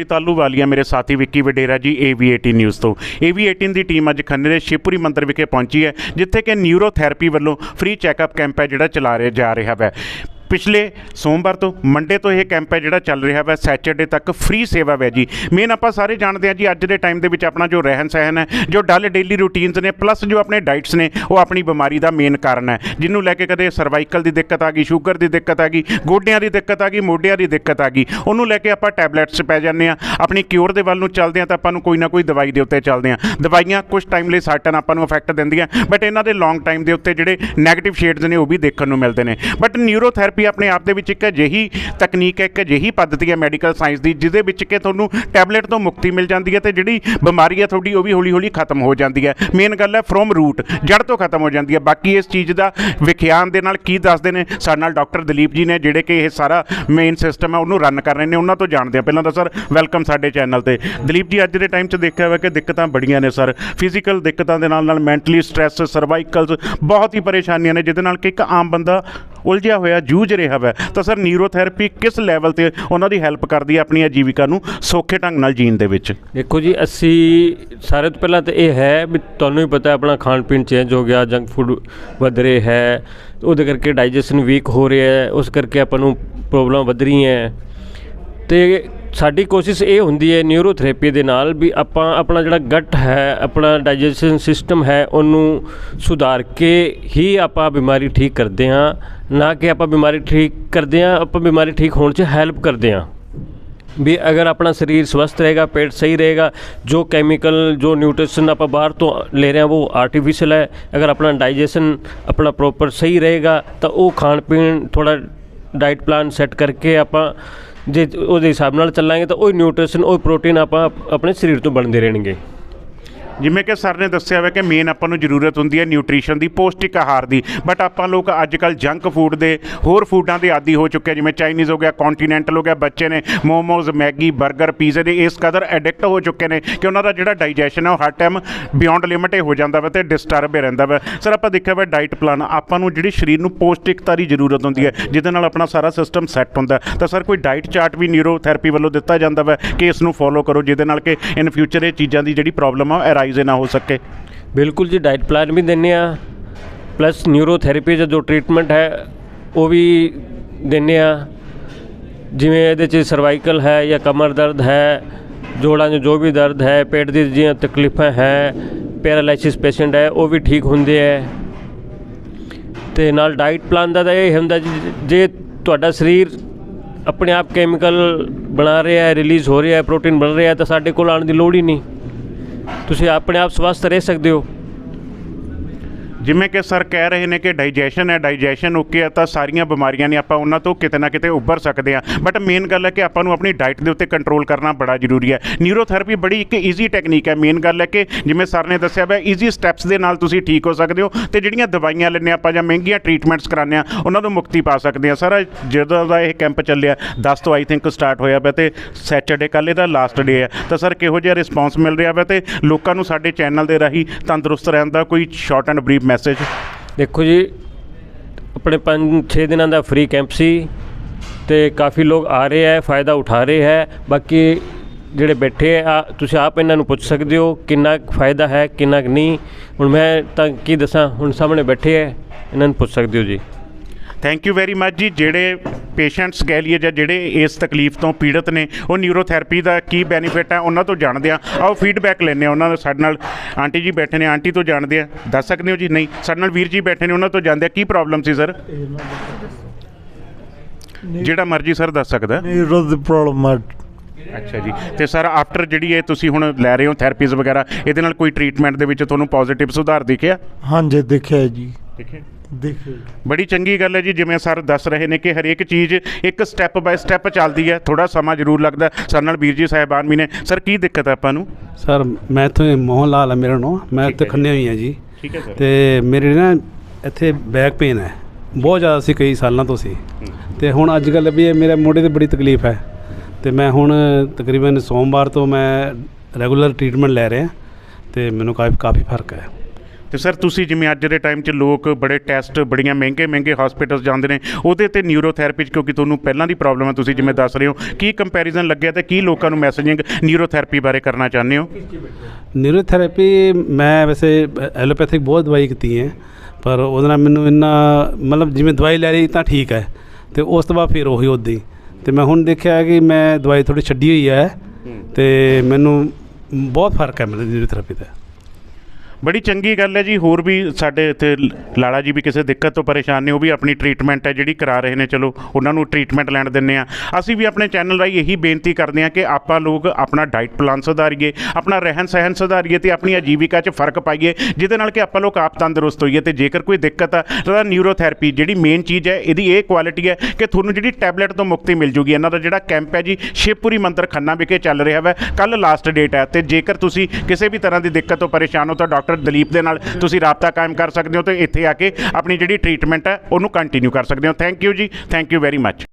ਗੌਰੀ ਤਾਲੂ ਵਾਲੀਆ ਮੇਰੇ ਸਾਥੀ ਵਿੱਕੀ ਵਡੇਰਾ ਜੀ AV18 ਨਿਊਜ਼ ਤੋਂ। AV18 ਦੀ ਟੀਮ ਅੱਜ ਖੰਨੇ ਦੇ ਸ਼ਿਵਪੁਰੀ ਮੰਦਰ ਵਿਖੇ ਪਹੁੰਚੀ ਹੈ, ਜਿੱਥੇ ਕਿ ਨਿਊਰੋਥੈਰੇਪੀ ਵੱਲੋਂ ਫ੍ਰੀ ਚੈੱਕਅਪ ਕੈਂਪ ਹੈ ਜਿਹੜਾ ਚਲਾ ਰਿਹਾ ਜਾ ਰਿਹਾ ਹੈ ਪਿਛਲੇ ਸੋਮਵਾਰ ਤੋਂ ਮੰਡੇ ਤੋਂ ਇਹ ਕੈਂਪ ਹੈ ਜਿਹੜਾ ਚੱਲ ਰਿਹਾ ਹੈ ਸੈਚਰਡੇ ਤੱਕ ਫ੍ਰੀ ਸੇਵਾ ਹੈ ਜੀ। ਮੇਨ ਆਪਾਂ ਸਾਰੇ ਜਾਣਦੇ ਹਾਂ ਜੀ, ਅੱਜ ਦੇ ਟਾਈਮ ਦੇ ਵਿੱਚ ਆਪਣਾ ਜੋ ਰਹਿਣ ਸਹਿਣ ਹੈ, ਜੋ ਡਲ ਡੇਲੀ ਰੂਟੀਨਸ ਨੇ ਪਲੱਸ ਜੋ ਆਪਣੇ ਡਾਈਟਸ ਨੇ, ਉਹ ਆਪਣੀ ਬਿਮਾਰੀ ਦਾ ਮੇਨ ਕਾਰਨ ਹੈ। ਜਿਹਨੂੰ ਲੈ ਕੇ ਕਦੇ ਸਰਵਾਈਕਲ ਦੀ ਦਿੱਕਤ ਆ ਗਈ ਸ਼ੂਗਰ ਦੀ ਦਿੱਕਤ ਆ ਗਈ, ਗੋਡਿਆਂ ਦੀ ਦਿੱਕਤ ਆ ਗਈ, ਮੋਢਿਆਂ ਦੀ ਦਿੱਕਤ ਆ ਗਈ, ਉਹਨੂੰ ਲੈ ਕੇ ਆਪਾਂ ਟੈਬਲੇਟਸ ਪੈ ਜਾਂਦੇ ਆ ਆਪਣੀ ਕਿਉਰ ਦੇ ਵੱਲ ਨੂੰ ਚੱਲਦੇ ਆ ਤਾਂ ਆਪਾਂ ਨੂੰ ਕੋਈ ਨਾ ਕੋਈ ਦਵਾਈ ਦੇ ਉੱਤੇ ਚੱਲਦੇ ਆ ਦਵਾਈਆਂ ਕੁਝ ਟਾਈਮ ਲਈ ਸਾਟਨ ਆਪਾਂ ਨੂੰ ਇਫੈਕਟ ਦਿੰਦੀਆਂ ਬਟ ਇਹਨਾਂ ਦੇ ਲੌਂਗ ਟਾਈਮ ਦੇ ਉੱਤੇ ਜਿਹੜੇ ਨੈਗੇਟਿਵ ਸ਼ੇਡਸ ਨੇ, ਉਹ ਵੀ ਦੇਖਣ ਨੂੰ ਮਿਲਦੇ ਨੇ। ਬਟ ਨਿਊਰੋਥੈਰੇਪੀ ਆਪਣੇ ਆਪ ਦੇ ਵਿੱਚ ਇੱਕ ਅਜਿਹੀ ਤਕਨੀਕ ਹੈ, ਇੱਕ ਅਜਿਹੀ ਪੱਧਤੀ ਹੈ ਮੈਡੀਕਲ ਸਾਇੰਸ ਦੀ, ਜਿਹਦੇ ਵਿੱਚ ਕਿ ਤੁਹਾਨੂੰ ਟੈਬਲੇਟ ਤੋਂ ਮੁਕਤੀ ਮਿਲ ਜਾਂਦੀ ਹੈ ਤੇ ਜਿਹੜੀ ਬਿਮਾਰੀ ਹੈ ਤੁਹਾਡੀ ਉਹ ਵੀ ਹੌਲੀ ਹੌਲੀ ਖਤਮ ਹੋ ਜਾਂਦੀ ਹੈ। ਮੇਨ ਗੱਲ ਹੈ ਫਰੋਮ ਰੂਟ ਜੜ ਤੋਂ ਖਤਮ ਹੋ ਜਾਂਦੀ ਹੈ। ਬਾਕੀ ਇਸ ਚੀਜ਼ ਦਾ ਵਿਖਿਆਨ ਦੇ ਨਾਲ ਕੀ ਦੱਸਦੇ ਨੇ? ਸਾਡੇ ਨਾਲ ਡਾਕਟਰ ਦਲੀਪ ਜੀ ਨੇ, ਜਿਹੜੇ ਕਿ ਇਹ ਸਾਰਾ ਮੇਨ ਸਿਸਟਮ ਹੈ, ਉਹਨੂੰ ਰਨ ਕਰ ਰਹੇ ਨੇ, ਉਹਨਾਂ ਤੋਂ ਜਾਣਦੇ ਆ ਪਹਿਲਾਂ ਤਾਂ ਸਰ ਵੈਲਕਮ ਸਾਡੇ ਚੈਨਲ ਤੇ। ਦਲੀਪ ਜੀ, ਅੱਜ ਦੇ ਟਾਈਮ 'ਚ ਦੇਖਿਆ ਹੋਇਆ ਕਿ ਦਿੱਕਤਾਂ ਬੜੀਆਂ ਨੇ ਸਰ ਫਿਜ਼ੀਕਲ ਦਿੱਕਤਾਂ ਦੇ ਨਾਲ ਨਾਲ ਮੈਂਟਲੀ ਸਟ੍ਰੈਸ ਸਰਵਾਈਕਲਸ ਬਹੁਤ ਹੀ ਪਰੇਸ਼ਾਨੀਆਂ ਨੇ, ਜਿਹਦੇ ਨਾਲ ਕਿ ਇੱਕ ਆਮ ਬੰਦਾ ਉਲਝਿਆ ਹੋਇਆ, ਜੂਝ ਰਿਹਾ ਹੈ ਤਾਂ ਸਰ ਨਿਊਰੋਥੈਰੇਪੀ ਕਿਸ ਲੈਵਲ ਤੇ ਉਹਨਾਂ ਦੀ ਹੈਲਪ ਕਰਦੀ ਹੈ ਆਪਣੀ ਜੀਵਿਕਾ ਨੂੰ ਸੌਖੇ ਢੰਗ ਨਾਲ ਜੀਣ ਦੇ ਵਿੱਚ? ਦੇਖੋ ਜੀ, ਅਸੀਂ ਸਾਰੇ ਤੋਂ ਪਹਿਲਾਂ ਤਾਂ ਇਹ ਹੈ ਵੀ ਤੁਹਾਨੂੰ ਵੀ ਪਤਾ ਆਪਣਾ ਖਾਣ ਪੀਣ ਚੇਂਜ ਹੋ ਗਿਆ ਜੰਕ ਫੂਡ ਵਧ ਰਿਹਾ ਹੈ, ਉਹਦੇ ਕਰਕੇ ਡਾਈਜੈਸ਼ਨ ਵੀਕ ਹੋ ਰਿਹਾ ਹੈ, ਉਸ ਕਰਕੇ ਆਪਾਂ ਨੂੰ ਪ੍ਰੋਬਲਮ ਵਧ ਰਹੀਆਂ ਹੈ। ਤੇ ਸਾਡੀ ਕੋਸ਼ਿਸ਼ ਇਹ ਹੁੰਦੀ ਹੈ ਨਿਊਰੋਥੈਰੇਪੀ ਦੇ ਨਾਲ ਵੀ ਆਪਾਂ ਆਪਣਾ ਜਿਹੜਾ ਗੱਟ ਹੈ, ਆਪਣਾ ਡਾਈਜੈਸ਼ਨ ਸਿਸਟਮ ਹੈ, ਉਹਨੂੰ ਸੁਧਾਰ ਕੇ ਹੀ ਆਪਾਂ ਬਿਮਾਰੀ ਠੀਕ ਕਰਦੇ ਹਾਂ। ਨਾ ਕਿ ਆਪਾਂ ਬਿਮਾਰੀ ਠੀਕ ਕਰਦੇ ਹਾਂ, ਆਪਾਂ ਬਿਮਾਰੀ ਠੀਕ ਹੋਣ 'ਚ ਹੈਲਪ ਕਰਦੇ ਹਾਂ। ਵੀ ਅਗਰ ਆਪਣਾ ਸਰੀਰ ਸਵਸਥ ਰਹੇਗਾ, ਪੇਟ ਸਹੀ ਰਹੇਗਾ, ਜੋ ਕੈਮੀਕਲ ਜੋ ਨਿਊਟ੍ਰੀਸ਼ਨ ਆਪਾਂ ਬਾਹਰ ਤੋਂ ਲੈ ਰਹੇ ਹਾਂ, ਉਹ ਆਰਟੀਫੀਸ਼ੀਅਲ ਹੈ। ਅਗਰ ਆਪਣਾ ਡਾਈਜੈਸ਼ਨ ਆਪਣਾ ਪ੍ਰੋਪਰ ਸਹੀ ਰਹੇਗਾ, ਤਾਂ ਉਹ ਖਾਣ ਪੀਣ ਥੋੜਾ ਡਾਈਟ ਪਲਾਨ ਸੈੱਟ ਕਰਕੇ ਆਪਾਂ ਜੇ ਉਹਦੇ ਹਿਸਾਬ ਨਾਲ ਚੱਲਾਂਗੇ, ਤਾਂ ਉਹ ਨਿਊਟ੍ਰੀਸ਼ਨ ਉਹ ਪ੍ਰੋਟੀਨ ਆਪਾਂ ਆਪਣੇ ਸਰੀਰ ਤੋਂ ਬਣਦੇ ਰਹਿਣਗੇ। ਜਿਵੇਂ ਕਿ ਸਰ ਨੇ ਦੱਸਿਆ ਹੋਇਆ ਕਿ ਮੇਨ ਆਪਾਂ ਨੂੰ ਜ਼ਰੂਰਤ ਹੁੰਦੀ ਹੈ ਨਿਊਟ੍ਰੀਸ਼ਨ ਦੀ, ਪੌਸ਼ਟਿਕ ਆਹਾਰ ਦੀ। ਬਟ ਆਪਾਂ ਲੋਕ ਅੱਜ ਕੱਲ ਜੰਕ ਫੂਡ ਦੇ ਹੋਰ ਫੂਡਾਂ ਦੇ ਆਦੀ ਹੋ ਚੁੱਕੇ ਜਿਵੇਂ ਚਾਈਨੀਜ਼ ਹੋ ਗਿਆ ਕੌਂਟੀਨੈਂਟਲ ਹੋ ਗਿਆ, ਬੱਚੇ ਨੇ ਮੋਮੋਜ਼, ਮੈਗੀ 버ਗਰ ਪੀਜ਼ੇ ਦੇ ਇਸ ਕਦਰ ਐਡਿਕਟ ਹੋ ਚੁੱਕੇ ਨੇ ਕਿ ਉਹਨਾਂ ਦਾ ਜਿਹੜਾ ਡਾਈਜੈਸ਼ਨ ਹੈ ਉਹ ਹਰ ਟਾਈਮ ਬਿਯੋਂਡ ਲਿਮਿਟ ਹੋ ਜਾਂਦਾ ਵਾ ਤੇ ਡਿਸਟਰਬ ਹੀ ਰਹਿੰਦਾ ਵਾ। ਸਰ ਆਪਾਂ ਦੇਖਿਆ ਵਾ ਡਾਈਟ ਪਲਾਨ ਆਪਾਂ ਨੂੰ ਜਿਹੜੀ ਸਰੀਰ ਨੂੰ ਪੌਸ਼ਟਿਕਤਾ ਦੀ ਜ਼ਰੂਰਤ ਹੁੰਦੀ ਹੈ, ਜਿਹਦੇ ਨਾਲ ਆਪਣਾ ਸਾਰਾ ਸਿਸਟਮ ਸੈੱਟ ਹੁੰਦਾ। ਤਾਂ ਸਰ ਕੋਈ ਡਾਈਟ ਚਾਰਟ ਵੀ ਨਿਊਰੋਥੈਰੇਪੀ ਵੱਲੋਂ ਦਿੱਤਾ ਜਾਂਦਾ ਵਾ ਕਿ ਇਸ ਨੂੰ ਫੋਲੋ ਕਰੋ, ਜਿਹਦੇ ਨਾਲ ਕਿ ਇਨ ਫਿਊਚਰ ਇਹ ਚੀਜ਼ਾਂ ਦੀ ਜਿਹੜੀ ਪ੍ਰੋਬਲਮ ਆ ਉਹ ਅਰਾਈਜ਼ ਨਾ ਹੋ ਸਕੇ। ਬਿਲਕੁਲ ਜੀ ਡਾਈਟ ਪਲਾਨ ਵੀ ਦਿੰਨੇ ਆ। ਪਲੱਸ ਨਿਊਰੋਥੈਰੇਪੀ ਦਾ ਜੋ ਟ੍ਰੀਟਮੈਂਟ ਹੈ, ਉਹ ਵੀ ਦਿੰਨੇ ਆ। ਜਿਵੇਂ ਇਹਦੇ 'ਚ ਸਰਵਾਈਕਲ ਹੈ ਜਾਂ ਕਮਰ ਦਰਦ ਹੈ, ਜੋੜਾਂ 'ਚ ਜੋ ਵੀ ਦਰਦ ਹੈ, ਪੇਟ ਦੀ ਜਿਹੀਆਂ ਤਕਲੀਫਾਂ ਹੈ ਪੈਰਾਲਾਈਸਿਸ ਪੇਸ਼ੈਂਟ ਹੈ, ਉਹ ਵੀ ਠੀਕ ਹੁੰਦੇ ਹੈ ਤੇ ਨਾਲ ਡਾਈਟ ਪਲਾਨ ਦਾ ਤਾਂ ਇਹ ਹੁੰਦਾ ਜੀ, ਜੇ ਤੁਹਾਡਾ ਸਰੀਰ ਆਪਣੇ ਆਪ ਕੈਮੀਕਲ ਬਣਾ ਰਿਹਾ ਹੈ ਰਿਲੀਜ਼ ਹੋ ਰਿਹਾ ਹੈ ਪ੍ਰੋਟੀਨ ਬਣ ਰਿਹਾ ਹੈ, ਤਾਂ ਸਾਡੇ ਕੋਲ ਆਉਣ ਦੀ ਲੋੜ ਹੀ ਨਹੀਂ। ਤੁਸੀਂ ਆਪਣੇ ਆਪ ਸਵਸਥ ਰਹਿ ਸਕਦੇ ਹੋ। ਜਿਵੇਂ ਕਿ ਸਰ ਕਹਿ ਰਹੇ ਨੇ ਕਿ ਡਾਈਜੈਸ਼ਨ ਹੈ, ਡਾਈਜੈਸ਼ਨ ਓਕੇ ਹੈ ਤਾਂ ਸਾਰੀਆਂ ਬਿਮਾਰੀਆਂ ਨੇ ਆਪਾਂ ਉਹਨਾਂ ਤੋਂ ਕਿਤੇ ਨਾ ਕਿਤੇ ਉੱਭਰ ਸਕਦੇ ਆ ਬਟ ਮੇਨ ਗੱਲ ਹੈ ਕਿ ਆਪਾਂ ਨੂੰ ਆਪਣੀ ਡਾਈਟ ਦੇ ਉੱਤੇ ਕੰਟਰੋਲ ਕਰਨਾ ਬੜਾ ਜ਼ਰੂਰੀ ਹੈ। ਨਿਊਰੋਥੈਰੇਪੀ ਬੜੀ ਇੱਕ ਈਜ਼ੀ ਟੈਕਨੀਕ ਹੈ। ਮੇਨ ਗੱਲ ਹੈ ਕਿ ਜਿਵੇਂ ਸਰ ਨੇ ਦੱਸਿਆ ਵਾ ਈਜ਼ੀ ਸਟੈਪਸ ਦੇ ਨਾਲ ਤੁਸੀਂ ਠੀਕ ਹੋ ਸਕਦੇ ਹੋ ਤੇ ਜਿਹੜੀਆਂ ਦਵਾਈਆਂ ਲੈਂਦੇ ਆਪਾਂ ਜਾਂ ਮਹਿੰਗੀਆਂ ਟ੍ਰੀਟਮੈਂਟਸ ਕਰਾਉਂਦੇ ਆ ਉਹਨਾਂ ਤੋਂ ਮੁਕਤੀ ਪਾ ਸਕਦੇ ਆ ਸਰ, ਜਦੋਂ ਦਾ ਇਹ ਕੈਂਪ ਚੱਲਿਆ 10 ਤੋਂ ਆਈ ਥਿੰਕ ਸਟਾਰਟ ਹੋਇਆ ਵਾ ਤੇ ਸੈਚਰਡੇ ਕੱਲ੍ਹ ਇਹਦਾ ਲਾਸਟ ਡੇ ਹੈ। ਤਾਂ ਸਰ, ਕਿਹੋ ਜਿਹਾ ਰਿਸਪਾਂਸ ਮਿਲ ਰਿਹਾ ਵਾ ਤੇ ਲੋਕਾਂ ਨੂੰ ਸਾਡੇ ਚੈਨਲ ਦੇ ਰਾਹੀਂ ਤੰਦਰੁਸਤ ਰਹਿਣ ਦਾ ਕੋਈ ਸ਼ਾਰਟ ਐਂਡ ਬਰੀਫ ਮੈਸੇਜ ਦੇਖੋ ਜੀ ਆਪਣੇ 5-6 ਦਿਨਾਂ ਦਾ ਫ੍ਰੀ ਕੈਂਪ ਸੀ ਤੇ ਕਾਫੀ ਲੋਕ ਆ ਰਹੇ ਹੈ ਫਾਇਦਾ ਉਠਾ ਰਹੇ ਹੈ। ਬਾਕੀ ਜਿਹੜੇ ਬੈਠੇ ਆ ਤੁਸੀਂ ਆਪ ਇਹਨਾਂ ਨੂੰ ਪੁੱਛ ਸਕਦੇ ਹੋ ਕਿੰਨਾ ਫਾਇਦਾ ਹੈ ਕਿੰਨਾ ਨਹੀਂ। ਹੁਣ ਮੈਂ ਤਾਂ ਕੀ ਦੱਸਾਂ ਹੁਣ ਸਾਹਮਣੇ ਬੈਠੇ ਹੈ ਇਹਨਾਂ ਨੂੰ ਪੁੱਛ ਸਕਦੇ ਹੋ ਜੀ। ਥੈਂਕ ਯੂ ਵੈਰੀ ਮਚ ਜੀ ਜਿਹੜੇ ਪੇਸ਼ੈਂਟਸ ਕਹਿ ਲਈਏ ਜਾਂ ਜਿਹੜੇ ਇਸ ਤਕਲੀਫ ਤੋਂ ਪੀੜਤ ਨੇ ਉਹ ਨਿਊਰੋਥੈਰੇਪੀ ਦਾ ਕੀ ਬੈਨੀਫਿਟ ਹੈ ਉਹਨਾਂ ਤੋਂ ਜਾਣਦੇ ਆ। ਆਓ ਫੀਡਬੈਕ ਲੈਂਦੇ ਆ ਉਹਨਾਂ ਦਾ ਸਾਡੇ ਨਾਲ ਆਂਟੀ ਜੀ ਬੈਠੇ ਨੇ ਆਂਟੀ ਤੋਂ ਜਾਣਦੇ ਆ। ਦੱਸ ਸਕਦੇ ਹੋ ਜੀ? ਨਹੀਂ ਸਾਡੇ ਨਾਲ ਵੀਰ ਜੀ ਬੈਠੇ ਨੇ ਉਹਨਾਂ ਤੋਂ ਜਾਣਦੇ ਆ। ਕੀ ਪ੍ਰੋਬਲਮ ਸੀ ਸਰ ਜਿਹੜਾ ਮਰਜ਼ੀ ਸਰ ਦੱਸ ਸਕਦਾ। ਨਿਊਰੋ ਦੀ ਪ੍ਰੋਬਲਮ ਆ। ਅੱਛਾ ਜੀ। ਤੇ ਸਰ ਆਫਟਰ ਜਿਹੜੀ ਇਹ ਤੁਸੀਂ ਹੁਣ ਲੈ ਰਹੇ ਹੋ ਥੈਰੇਪੀਜ਼ ਵਗੈਰਾ ਇਹਦੇ ਨਾਲ ਕੋਈ ਟ੍ਰੀਟਮੈਂਟ ਦੇ ਵਿੱਚ ਤੁਹਾਨੂੰ ਪੋਜ਼ਿਟਿਵ ਸੁਧਾਰ ਦਿਖਿਆ? ਹਾਂਜੀ ਦੇਖਿਆ ਜੀ। ਦੇਖਿਆ ਬੜੀ ਚੰਗੀ ਗੱਲ ਹੈ ਜੀ ਜਿਵੇਂ ਸਰ ਦੱਸ ਰਹੇ ਨੇ ਕਿ ਹਰੇਕ ਚੀਜ਼ ਇੱਕ ਸਟੈਪ ਬਾਏ ਸਟੈਪ ਚੱਲਦੀ ਹੈ। ਥੋੜਾ ਸਮਾਂ ਜ਼ਰੂਰ ਲੱਗਦਾ। ਸਾਡੇ ਨਾਲ ਵੀਰ ਜੀ ਸਾਹਿਬਾਨ ਵੀ ਨੇ। ਸਰ ਕੀ ਦਿੱਕਤ ਹੈ ਆਪਾਂ ਨੂੰ? ਸਰ ਮੈਂ ਇੱਥੇ ਮੋਹਨ ਲਾਲ ਹੈ ਮੇਰਾ ਨਾਮ ਮੈਂ ਇੱਥੇ। ਖੰਨੇ ਹੋਈ ਹਾਂ ਜੀ। ਠੀਕ ਹੈ ਸਰ। ਤੇ ਮੇਰੇ ਨਾ ਇੱਥੇ ਬੈਕ ਪੇਨ ਹੈ। ਬਹੁਤ ਜ਼ਿਆਦਾ ਸੀ ਕਈ ਸਾਲਾਂ ਤੋਂ ਸੀ। ਤੇ ਹੁਣ ਅੱਜ ਕੱਲ੍ਹ ਵੀ ਇਹ ਮੇਰੇ ਮੋਢੇ ਤੇ ਬੜੀ ਤਕਲੀਫ ਹੈ। ਤੇ ਮੈਂ ਹੁਣ ਤਕਰੀਬਨ ਸੋਮਵਾਰ ਤੋਂ ਮੈਂ ਰੈਗੂਲਰ ਟ੍ਰੀਟਮੈਂਟ ਲੈ ਰਿਹਾ। ਤੇ ਮੈਨੂੰ ਕਾਫੀ ਕਾਫੀ ਫ਼ਰਕ ਹੈ। ਤੇ ਸਰ ਤੁਸੀਂ ਜਿਵੇਂ ਅੱਜ ਦੇ ਟਾਈਮ 'ਚ ਲੋਕ ਬੜੇ ਟੈਸਟ ਬੜੀਆਂ ਮਹਿੰਗੇ ਮਹਿੰਗੇ ਹਸਪੀਟਲਸ ਜਾਂਦੇ ਨੇ ਉਹਦੇ ਤੇ ਨਿਊਰੋਥੈਰੇਪੀ 'ਚ ਕਿਉਂਕਿ ਤੁਹਾਨੂੰ ਪਹਿਲਾਂ ਦੀ ਪ੍ਰੋਬਲਮ ਹੈ ਤੁਸੀਂ ਜਿਵੇਂ ਦੱਸ ਰਹੇ ਹੋ ਕੀ ਕੰਪੈਰੀਜ਼ਨ ਲੱਗਿਆ ਤੇ ਕੀ ਲੋਕਾਂ ਨੂੰ ਮੈਸੇਜਿੰਗ ਨਿਊਰੋਥੈਰੇਪੀ ਬਾਰੇ ਕਰਨਾ ਚਾਹੁੰਦੇ ਹੋ? ਨਿਊਰੋਥੈਰੇਪੀ ਮੈਂ ਵੈਸੇ ਐਲੋਪੈਥਿਕ ਬਹੁਤ ਦਵਾਈ ਕੀਤੀ ਹੈ ਪਰ ਉਹਦੇ ਨਾਲ ਮੈਨੂੰ ਇੰਨਾ ਮਤਲਬ ਜਿਵੇਂ ਦਵਾਈ ਲੈ ਲਈ ਤਾਂ ਠੀਕ ਹੈ ਤੇ ਉਸ ਤੋਂ ਬਾਅਦ ਫਿਰ ਉਹੀ ਉੱਦਾਂ ਤੇ ਮੈਂ ਹੁਣ ਦੇਖਿਆ ਕਿ ਮੈਂ ਦਵਾਈ ਥੋੜੀ ਛੱਡੀ ਹੋਈ ਹੈ ਤੇ ਮੈਨੂੰ ਬਹੁਤ ਫ਼ਰਕ ਹੈ ਮੈਨੂੰ ਨਿਊਰੋਥੈਰੇਪੀ ਦਾ ਬੜੀ ਚੰਗੀ ਗੱਲ ਹੈ ਜੀ, ਹੋਰ ਵੀ ਸਾਡੇ ਇੱਥੇ ਲਾਲਾ ਜੀ ਵੀ ਕਿਸੇ ਦਿੱਕਤ ਤੋਂ ਪਰੇਸ਼ਾਨ ਨੇ, ਉਹ ਵੀ ਆਪਣੀ ਟ੍ਰੀਟਮੈਂਟ ਹੈ ਜਿਹੜੀ ਕਰਾ ਰਹੇ ਨੇ, ਚਲੋ, ਉਹਨਾਂ ਨੂੰ ਟ੍ਰੀਟਮੈਂਟ ਲੈਣ ਦਿੰਨੇ ਆ ਅਸੀਂ ਵੀ ਆਪਣੇ ਚੈਨਲ ਰਾਹੀਂ ਇਹੀ ਬੇਨਤੀ ਕਰਦੇ ਆ ਕਿ ਆਪਾਂ ਲੋਕ ਆਪਣਾ ਡਾਈਟ ਪਲਾਨ ਸੁਧਾਰੀਏ, ਆਪਣਾ ਰਹਿਣ ਸਹਿਣ ਸੁਧਾਰੀਏ ਤੇ ਆਪਣੀ ਆਜੀਵਿਕਾ 'ਚ ਫ਼ਰਕ ਪਾਈਏ, ਜਿਹਦੇ ਨਾਲ ਕਿ ਆਪਾਂ ਲੋਕ ਆਪ ਤੰਦਰੁਸਤ ਹੋਈਏ ਤੇ ਜੇਕਰ ਕੋਈ ਦਿੱਕਤ ਆ, ਤਾਂ ਨਿਊਰੋਥੈਰੇਪੀ ਜਿਹੜੀ ਮੇਨ ਚੀਜ਼ ਹੈ, ਇਹਦੀ ਇਹ ਕੁਆਲਿਟੀ ਹੈ ਕਿ ਤੁਹਾਨੂੰ ਜਿਹੜੀ ਟੈਬਲੇਟ ਤੋਂ ਮੁਕਤੀ ਮਿਲ ਜੂਗੀ। ਇਹਨਾਂ ਦਾ ਜਿਹੜਾ ਕੈਂਪ ਹੈ ਜੀ ਸ਼ਿਵਪੁਰੀ ਮੰਦਰ ਖੰਨਾ ਵਿਖੇ ਚੱਲ ਰਿਹਾ ਹੈ ਕੱਲ ਲਾਸਟ ਡੇਟ ਹੈ ਤੇ ਜੇਕਰ ਤੁਸੀਂ ਕਿਸੇ ਵੀ ਤਰ੍ਹਾਂ ਦੀ ਦਿੱਕਤ ਤੋਂ ਪਰੇਸ਼ਾਨ ਹੋ, ਤਾਂ ਡਾਕਟਰ ਡਾਕਟਰ ਦਲੀਪ ਦੇ ਨਾਲ ਤੁਸੀਂ ਰਾਬਤਾ ਕਾਇਮ ਕਰ ਸਕਦੇ ਹੋ ਤੇ ਇੱਥੇ ਆ ਕੇ ਆਪਣੀ ਜਿਹੜੀ ਟ੍ਰੀਟਮੈਂਟ ਹੈ, ਉਹਨੂੰ ਕੰਟੀਨਿਊ ਕਰ ਸਕਦੇ ਹੋ। Thank you ji thank you very much